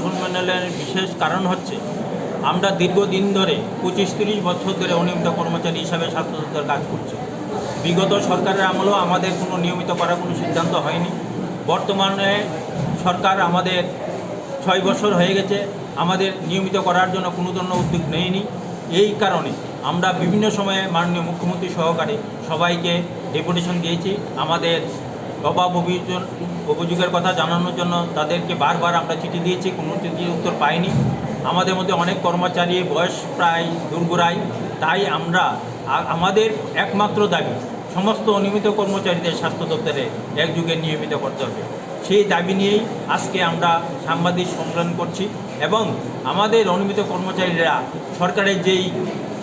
সম্মেলনের বিশেষ কারণ হচ্ছে, আমরা দীর্ঘদিন ধরে, পঁচিশ তিরিশ বছর ধরে অনিয়মিত কর্মচারী হিসাবে স্বাস্থ্যসুস্থতার কাজ করছি। বিগত সরকারের আমলেও আমাদের কোনো নিয়মিত করার কোনো সিদ্ধান্ত হয়নি। বর্তমানে সরকার আমাদের ছয় বছর হয়ে গেছে আমাদের নিয়মিত করার জন্য কোনো ধরনের উদ্যোগ নেয়নি। এই কারণে আমরা বিভিন্ন সময়ে মাননীয় মুখ্যমন্ত্রী সহকারে সবাইকে ডেপুটেশন দিয়েছি। আমাদের অভাব অভিযোগ অভিযোগের কথা জানানোর জন্য তাদেরকে বারবার আমরা চিঠি দিয়েছি, কোনো চিঠির উত্তর পাইনি। আমাদের মধ্যে অনেক কর্মচারী, বয়স প্রায় দুর্গুড়াই তাই আমরা আমাদের একমাত্র দাবি, সমস্ত অনিয়মিত কর্মচারীদের স্বাস্থ্য দপ্তরে একযুগে নিয়মিত করতে হবে। সেই দাবি নিয়েই আজকে আমরা সাংবাদিক সম্মেলন করছি এবং আমাদের অনুমিত কর্মচারীরা সরকারের যেই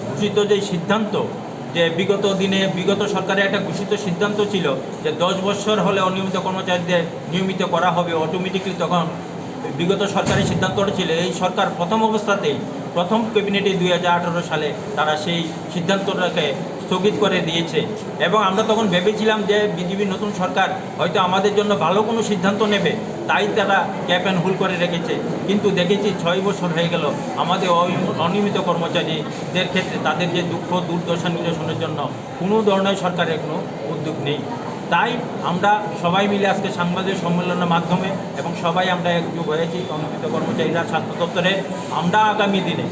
ঘোষিত যেই সিদ্ধান্ত, যে বিগত দিনে বিগত সরকারের একটা ঘোষিত সিদ্ধান্ত ছিল যে দশ বছর হলে অনিয়মিত কর্মচারীদের নিয়মিত করা হবে অটোমেটিকলি তখন বিগত সরকারের সিদ্ধান্তটা ছিল এই সরকার প্রথম অবস্থাতেই প্রথম ক্যাবিনেটে দুই হাজার আঠেরো সালে তারা সেই সিদ্ধান্তটাকে স্থগিত করে দিয়েছে। এবং আমরা তখন ভেবেছিলাম যে বিজেপির নতুন সরকার হয়তো আমাদের জন্য ভালো কোনো সিদ্ধান্ত নেবে, তাই তারা ক্যাপ অ্যান্ড হুল করে রেখেছে। কিন্তু দেখেছি ছয় বছর হয়ে গেল, আমাদের অনিয়ম- অনিয়মিত কর্মচারীদের ক্ষেত্রে তাদের যে দুঃখ, দুর্দশা নিরসনের জন্য কোনো ধরনের সরকারের কোনো উদ্যোগ নেই। তাই আমরা সবাই মিলে আজকে সাংবাদিক সম্মেলনের মাধ্যমে এবং সবাই আমরা একযোগ হয়েছি অনিয়মিত কর্মচারীরা স্বাস্থ্য দপ্তরে, আমরা আগামী দিনে,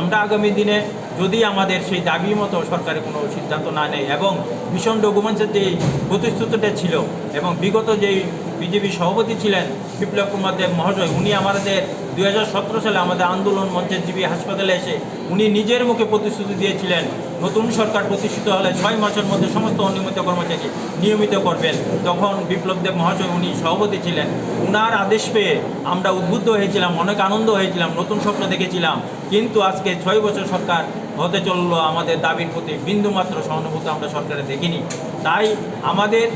আমরা আগামী দিনে যদি আমাদের সেই দাবি মতো সরকারের কোনো সিদ্ধান্ত না নেয় এবং ভীষণ ডকুমেন্টসের যে প্রতিশ্রুতিটা ছিল এবং বিগত যেই বিজেপি সভাপতি ছিলেন বিপ্লব কুমার দেব মহাশয় উনি আমাদের দু হাজার সতেরো সালে আমাদের আন্দোলন মঞ্চের জিবি হাসপাতালে এসে উনি নিজের মুখে প্রতিশ্রুতি দিয়েছিলেন, নতুন সরকার প্রতিষ্ঠিত হলে ছয় মাসের মধ্যে সমস্ত অনিয়মিত কর্মচারী নিয়মিত করবেন। তখন বিপ্লব দেব মহাশয় উনি সভাপতি ছিলেন। উনার আদেশ পেয়ে আমরা উদ্বুদ্ধ হয়েছিলাম, অনেক আনন্দ হয়েছিলাম, নতুন স্বপ্ন দেখেছিলাম। কিন্তু আজকে ছয় বছর সরকার হতে চলল আমাদের দাবির প্রতি বিন্দুমাত্র সহানুভূতি আমরা সরকারে দেখিনি। তাই আমাদের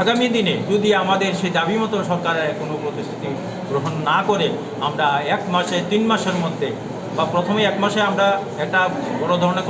আগামী দিনে যদি আমাদের সেই দাবি মতো সরকারের কোনো প্রতিশ্রুতি গ্রহণ না করে, আমরা এক মাসে তিন মাসের মধ্যে বা প্রথমেই এক মাসে আমরা একটা বড় ধরনের